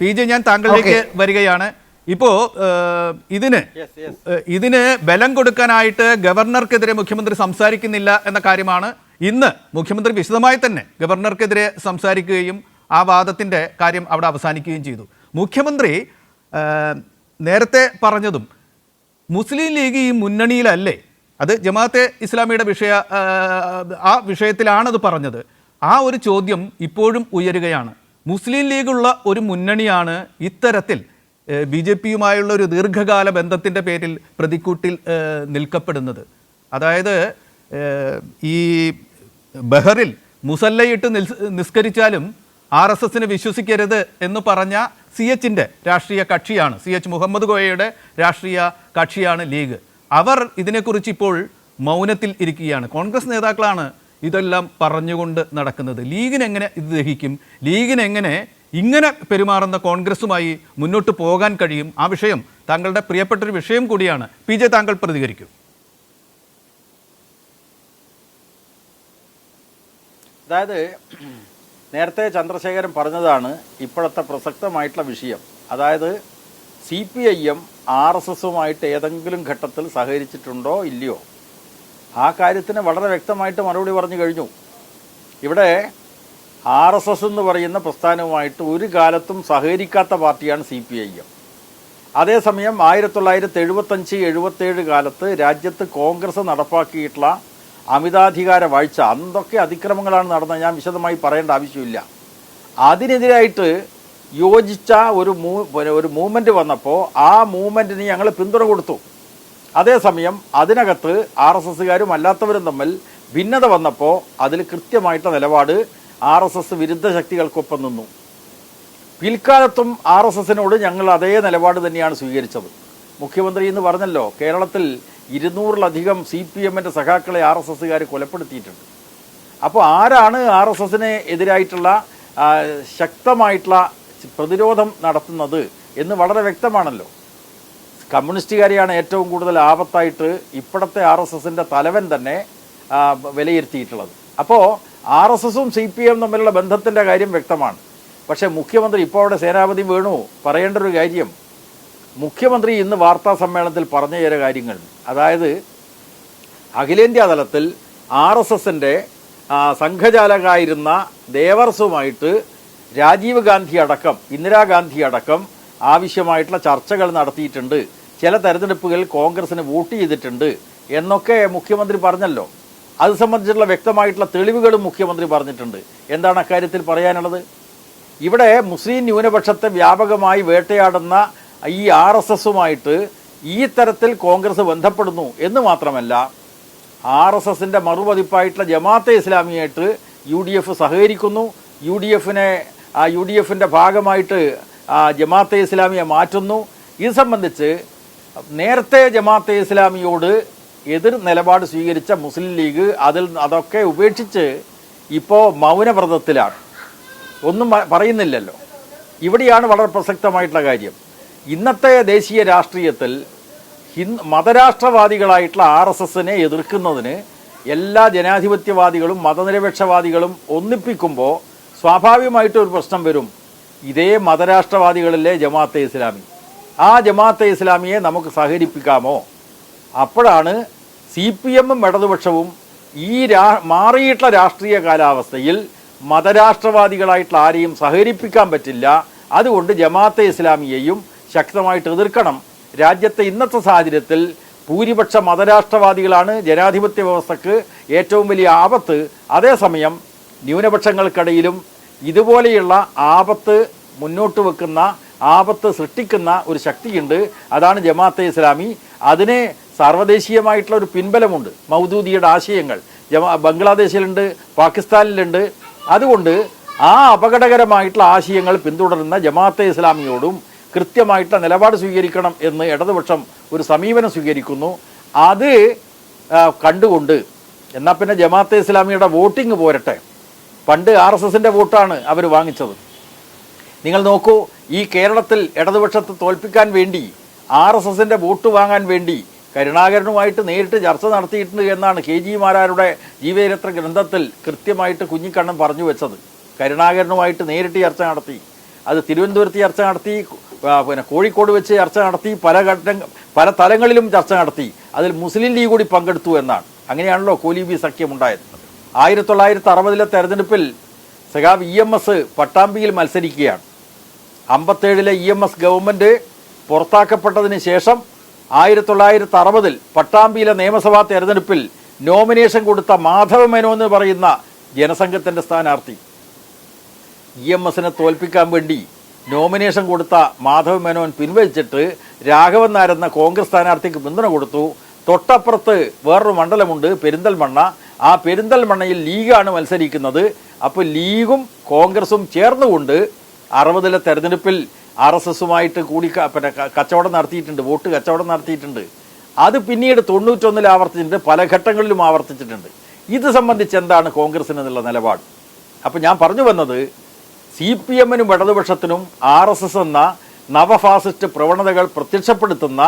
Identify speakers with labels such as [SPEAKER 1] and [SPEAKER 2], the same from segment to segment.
[SPEAKER 1] P J ഞാൻ താങ്കളിലേക്ക് വരികയാണ്. ഇപ്പോ ഇതിന് ഇതിന് ബലം കൊടുക്കാനായിട്ട് ഗവർണർക്കെതിരെ മുഖ്യമന്ത്രി സംസാരിക്കുന്നില്ല എന്ന കാര്യമാണ് ഇന്ന് മുഖ്യമന്ത്രി വിശദമായി തന്നെ ഗവർണർക്കെതിരെ സംസാരിക്കുകയും ആ വാദത്തിന്റെ കാര്യം അവിടെ അവസാനിക്കുകയും ചെയ്തു. മുഖ്യമന്ത്രി നേരത്തെ പറഞ്ഞതും മുസ്ലിം ലീഗ് ഈ മുന്നണിയിലല്ലേ? അത് ജമാഅത്തെ ഇസ്ലാമിയുടെ വിഷയ ആ, ആ വിഷയത്തിലാണത് പറഞ്ഞത്. ആ ഒരു ചോദ്യം ഇപ്പോഴും ഉയരുകയാണ്. മുസ്ലിം ലീഗുള്ള ഒരു മുന്നണിയാണ് ഇത്തരത്തിൽ ബി ജെ പിയുമായുള്ള ഒരു ദീർഘകാല ബന്ധത്തിന്റെ പേരിൽ പ്രതിക്കൂട്ടിൽ നിൽക്കപ്പെടുന്നത്. അതായത് ഈ ബഹറിൽ മുസല്ലയിട്ട് നിസ്കരിച്ചാലും ആർ എസ് എസിന് വിശ്വസിക്കരുത് എന്ന് പറഞ്ഞ സി എച്ചിന്റെ രാഷ്ട്രീയ കക്ഷിയാണ് സി എച്ച് മുഹമ്മദ് കോയയുടെ രാഷ്ട്രീയ കക്ഷിയാണ് ലീഗ്. അവർ ഇതിനെക്കുറിച്ച് ഇപ്പോൾ മൗനത്തിൽ ഇരിക്കുകയാണ്. കോൺഗ്രസ് നേതാക്കളാണ് ഇതെല്ലാം പറഞ്ഞുകൊണ്ട് നടക്കുന്നത്. ലീഗിനെങ്ങനെ ഇത് ദഹിക്കും? ലീഗിനെങ്ങനെ ഇങ്ങനെ പെരുമാറുന്ന കോൺഗ്രസുമായി മുന്നോട്ട് പോകാൻ കഴിയും? ആ വിഷയം താങ്കളുടെ പ്രിയപ്പെട്ട ഒരു വിഷയം കൂടിയാണ്. പി ജെ താങ്കൾ പ്രതികരിക്കും.
[SPEAKER 2] അതായത് നേരത്തെ ചന്ദ്രശേഖരൻ പറഞ്ഞതാണ് ഇപ്പോഴത്തെ പ്രസക്തമായിട്ടുള്ള വിഷയം. അതായത് C P I M R S എസുമായിട്ട് ഏതെങ്കിലും ഘട്ടത്തിൽ സഹകരിച്ചിട്ടുണ്ടോ ഇല്ലയോ? ആ കാര്യത്തിന് വളരെ വ്യക്തമായിട്ട് മറുപടി പറഞ്ഞു കഴിഞ്ഞു. ഇവിടെ ആർ എസ് എസ് എന്ന് പറയുന്ന പ്രസ്ഥാനവുമായിട്ട് ഒരു കാലത്തും സഹകരിക്കാത്ത പാർട്ടിയാണ് സി പി ഐ എം അതേസമയം ആയിരത്തി തൊള്ളായിരത്തി എഴുപത്തഞ്ച് എഴുപത്തേഴ് കാലത്ത് രാജ്യത്ത് കോൺഗ്രസ് നടപ്പാക്കിയിട്ടുള്ള അമിതാധികാര വാഴ്ച അന്തൊക്കെ അതിക്രമങ്ങളാണ് നടന്നത്. ഞാൻ വിശദമായി പറയേണ്ട ആവശ്യമില്ല. അതിനെതിരായിട്ട് യോജിച്ച ഒരു മൂ ഒരു മൂവ്മെന്റ് വന്നപ്പോൾ ആ മൂവ്മെന്റിന് ഞങ്ങൾ പിന്തുണ കൊടുത്തു. അതേസമയം അതിനകത്ത് ആർ എസ് എസ്സുകാരും അല്ലാത്തവരും തമ്മിൽ ഭിന്നത വന്നപ്പോൾ അതിൽ കൃത്യമായിട്ട് നിലപാട് ആർ എസ് എസ് വിരുദ്ധ ശക്തികൾക്കൊപ്പം നിന്നു. പിൽക്കാലത്തും ആർ എസ് എസിനോട് ഞങ്ങൾ അതേ നിലപാട് തന്നെയാണ് സ്വീകരിച്ചത്. മുഖ്യമന്ത്രി എന്ന് പറഞ്ഞല്ലോ കേരളത്തിൽ ഇരുന്നൂറിലധികം സി പി എമ്മിന്റെ സഖാക്കളെ ആർ എസ് എസ്സുകാർ കൊലപ്പെടുത്തിയിട്ടുണ്ട്. അപ്പോൾ ആരാണ് ആർ എസ് എസിന് എതിരായിട്ടുള്ള ശക്തമായിട്ടുള്ള പ്രതിരോധം നടത്തുന്നത് എന്ന് വളരെ വ്യക്തമാണല്ലോ. കമ്മ്യൂണിസ്റ്റുകാരെയാണ് ഏറ്റവും കൂടുതൽ ആപത്തായിട്ട് ഇപ്പോഴത്തെ ആർ എസ് എസിന്റെ തലവൻ തന്നെ വിലയിരുത്തിയിട്ടുള്ളത്. അപ്പോൾ ആർ എസ് എസും സി പി എം തമ്മിലുള്ള ബന്ധത്തിന്റെ കാര്യം വ്യക്തമാണ്. പക്ഷേ മുഖ്യമന്ത്രി ഇപ്പോൾ അവിടെ സേനാപതി വേണു പറയേണ്ട ഒരു കാര്യം. മുഖ്യമന്ത്രി ഇന്ന് വാർത്താ സമ്മേളനത്തിൽ പറഞ്ഞു ചില കാര്യങ്ങൾ. അതായത് അഖിലേന്ത്യാ തലത്തിൽ ആർ എസ് എസിന്റെ സംഘചാലകായിരുന്ന ദേവർസുമായിട്ട് രാജീവ് ഗാന്ധി അടക്കം ഇന്ദിരാഗാന്ധി അടക്കം ആവശ്യമായിട്ടുള്ള ചർച്ചകൾ നടത്തിയിട്ടുണ്ട്. ചില തെരഞ്ഞെടുപ്പുകളിൽ കോൺഗ്രസിന് വോട്ട് ചെയ്തിട്ടുണ്ട് എന്നൊക്കെ മുഖ്യമന്ത്രി പറഞ്ഞല്ലോ. അത് സംബന്ധിച്ചുള്ള വ്യക്തമായിട്ടുള്ള തെളിവുകളും മുഖ്യമന്ത്രി പറഞ്ഞിട്ടുണ്ട്. എന്താണ് അക്കാര്യത്തിൽ പറയാനുള്ളത്? ഇവിടെ മുസ്ലിം ന്യൂനപക്ഷത്തെ വ്യാപകമായി വേട്ടയാടുന്ന ഈ ആർ എസ് എസുമായിട്ട് ഈ തരത്തിൽ കോൺഗ്രസ് ബന്ധപ്പെടുന്നു എന്ന് മാത്രമല്ല ആർ എസ് എസിന്റെ മറുപതിപ്പായിട്ടുള്ള ജമാഅത്തെ ഇസ്ലാമിയായിട്ട് യു ഡി എഫ് സഹകരിക്കുന്നു. യു ഡി എഫിനെ യു ഡി എഫിന്റെ ഭാഗമായിട്ട് ജമാഅത്തെ ഇസ്ലാമിയെ മാറ്റുന്നു. ഇത് സംബന്ധിച്ച് നേരത്തെ ജമാഅത്തെ ഇസ്ലാമിയോട് എതിർ നിലപാട് സ്വീകരിച്ച മുസ്ലിം ലീഗ് അതിൽ അതൊക്കെ ഉപേക്ഷിച്ച് ഇപ്പോൾ മൗനവ്രതത്തിലാണ്. ഒന്നും പറയുന്നില്ലല്ലോ. ഇവിടെയാണ് വളരെ പ്രസക്തമായിട്ടുള്ള കാര്യം. ഇന്നത്തെ ദേശീയ രാഷ്ട്രീയത്തിൽ ഹിന്ദു മതരാഷ്ട്രവാദികളായിട്ടുള്ള ആർ എസ് എസിനെ എതിർക്കുന്നതിന് എല്ലാ ജനാധിപത്യവാദികളും മതനിരപേക്ഷവാദികളും ഒന്നിപ്പിക്കുമ്പോൾ സ്വാഭാവികമായിട്ട് ഒരു പ്രശ്നം വരും. ഇതേ മതരാഷ്ട്രവാദികളിലെ ജമാഅത്തെ ഇസ്ലാമി. ആ ജമാഅത്തെ ഇസ്ലാമിയെ നമുക്ക് സഹകരിപ്പിക്കാമോ? അപ്പോഴാണ് സി പി എമ്മും ഇടതുപക്ഷവും ഈ രാ മാറിയിട്ടുള്ള രാഷ്ട്രീയ കാലാവസ്ഥയിൽ മതരാഷ്ട്രവാദികളായിട്ടുള്ള ആരെയും സഹകരിപ്പിക്കാൻ പറ്റില്ല. അതുകൊണ്ട് ജമാഅത്തെ ഇസ്ലാമിയെയും ശക്തമായിട്ട് എതിർക്കണം. രാജ്യത്തെ ഇന്നത്തെ സാഹചര്യത്തിൽ ഭൂരിപക്ഷ മതരാഷ്ട്രവാദികളാണ് ജനാധിപത്യ വ്യവസ്ഥക്ക് ഏറ്റവും വലിയ ആപത്ത്. അതേസമയം ന്യൂനപക്ഷങ്ങൾക്കിടയിലും ഇതുപോലെയുള്ള ആപത്ത് മുന്നോട്ട് വെക്കുന്ന ആപത്ത് സൃഷ്ടിക്കുന്ന ഒരു ശക്തിയുണ്ട്. അതാണ് ജമാഅത്തെ ഇസ്ലാമി. അതിന് സാർവദേശീയമായിട്ടുള്ള ഒരു പിൻബലമുണ്ട്. മൗദൂദിയുടെ ആശയങ്ങൾ. ജമാ ബംഗ്ലാദേശിലുണ്ട് പാകിസ്ഥാനിലുണ്ട്. അതുകൊണ്ട് ആ അപകടകരമായിട്ടുള്ള ആശയങ്ങൾ പിന്തുടരുന്ന ജമാഅത്തെ ഇസ്ലാമിയോടും കൃത്യമായിട്ടുള്ള നിലപാട് സ്വീകരിക്കണം എന്ന് ഇടതുപക്ഷം ഒരു സമീപനം സ്വീകരിക്കുന്നു. അത് കണ്ടുകൊണ്ട് എന്നാൽ പിന്നെ ജമാഅത്തെ ഇസ്ലാമിയുടെ വോട്ടിംഗ് പോരട്ടെ. പണ്ട് ആർ എസ് എസിന്റെ വോട്ടാണ് അവർ വാങ്ങിച്ചത്. നിങ്ങൾ നോക്കൂ ഈ കേരളത്തിൽ ഇടതുപക്ഷത്തെ തോൽപ്പിക്കാൻ വേണ്ടി ആർ എസ് എസിന്റെ വോട്ട് വാങ്ങാൻ വേണ്ടി കരുണാകരനുമായിട്ട് നേരിട്ട് ചർച്ച നടത്തിയിട്ടുണ്ട് എന്നാണ് കെ ജി മാരാരുടെ ജീവചരിത്ര ഗ്രന്ഥത്തിൽ കൃത്യമായിട്ട് കുഞ്ഞിക്കണ്ണൻ പറഞ്ഞു വെച്ചത്. കരുണാകരനുമായിട്ട് നേരിട്ട് ചർച്ച നടത്തി. അത് തിരുവനന്തപുരത്ത് ചർച്ച നടത്തി പിന്നെ കോഴിക്കോട് വെച്ച് ചർച്ച നടത്തി പല ഘട്ട പല തലങ്ങളിലും ചർച്ച നടത്തി. അതിൽ മുസ്ലിം ലീഗ് കൂടി പങ്കെടുത്തു എന്നാണ്. അങ്ങനെയാണല്ലോ കോലീബി സഖ്യം ഉണ്ടായത്. ആയിരത്തി തൊള്ളായിരത്തി അറുപതിലെ തെരഞ്ഞെടുപ്പിൽ സഖാബ് ഇ എം എസ് പട്ടാമ്പിയിൽ മത്സരിക്കുകയാണ്. അമ്പത്തേഴിലെ ഇ എം എസ് ഗവൺമെന്റ് പുറത്താക്കപ്പെട്ടതിന് ശേഷം ആയിരത്തി തൊള്ളായിരത്തി അറുപതിൽ പട്ടാമ്പിയിലെ നിയമസഭാ തെരഞ്ഞെടുപ്പിൽ നോമിനേഷൻ കൊടുത്ത മാധവ മേനോ എന്ന് പറയുന്ന ജനസംഘത്തിന്റെ സ്ഥാനാർത്ഥി. ഇ എം എസിനെ തോൽപ്പിക്കാൻ വേണ്ടി നോമിനേഷൻ കൊടുത്ത മാധവ മേനോൻ പിൻവലിച്ചിട്ട് രാഘവൻ നായർ എന്ന കോൺഗ്രസ് സ്ഥാനാർത്ഥിക്ക് പിന്തുണ കൊടുത്തു. തൊട്ടപ്പുറത്ത് വേറൊരു മണ്ഡലമുണ്ട് പെരിന്തൽമണ്ണ. ആ പെരിന്തൽമണ്ണയിൽ ലീഗാണ് മത്സരിക്കുന്നത്. അപ്പോൾ ലീഗും കോൺഗ്രസും ചേർന്നുകൊണ്ട് അറുപതിലെ തെരഞ്ഞെടുപ്പിൽ ആർ എസ് എസുമായിട്ട് കൂടി പിന്നെ കച്ചവടം നടത്തിയിട്ടുണ്ട് വോട്ട് കച്ചവടം നടത്തിയിട്ടുണ്ട്. അത് പിന്നീട് തൊണ്ണൂറ്റൊന്നിൽ ആവർത്തിച്ചിട്ടുണ്ട് പല ഘട്ടങ്ങളിലും ആവർത്തിച്ചിട്ടുണ്ട്. ഇത് സംബന്ധിച്ച് എന്താണ് കോൺഗ്രസിന് എന്നുള്ള നിലപാട്? അപ്പം ഞാൻ പറഞ്ഞു വന്നത് സി പി എമ്മിനും ഇടതുപക്ഷത്തിനും ആർ എസ് എസ് എന്ന നവഫാസിസ്റ്റ് പ്രവണതകൾ പ്രത്യക്ഷപ്പെടുത്തുന്ന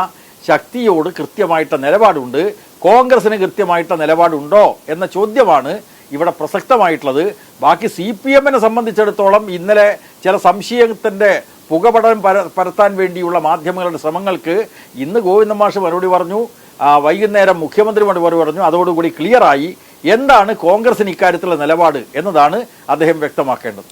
[SPEAKER 2] ശക്തിയോട് കൃത്യമായിട്ട് നിലപാടുണ്ട്. കോൺഗ്രസിന് കൃത്യമായിട്ട് നിലപാടുണ്ടോ എന്ന ചോദ്യമാണ് ഇവിടെ പ്രസക്തമായിട്ടുള്ളത്. ബാക്കി സി പി എമ്മിനെ സംബന്ധിച്ചിടത്തോളം ഇന്നലെ ചില സംശയത്തിന്റെ പുകപടം പര പരത്താൻ വേണ്ടിയുള്ള മാധ്യമങ്ങളുടെ ശ്രമങ്ങൾക്ക് ഇന്ന് ഗോവിന്ദ മാഷ് മറുപടി പറഞ്ഞു വൈകുന്നേരം മുഖ്യമന്ത്രി മറുപടി പറഞ്ഞു. അതോടുകൂടി ക്ലിയറായി എന്താണ് കോൺഗ്രസിന് ഇക്കാര്യത്തിലുള്ള നിലപാട് എന്നതാണ് അദ്ദേഹം വ്യക്തമാക്കേണ്ടത്.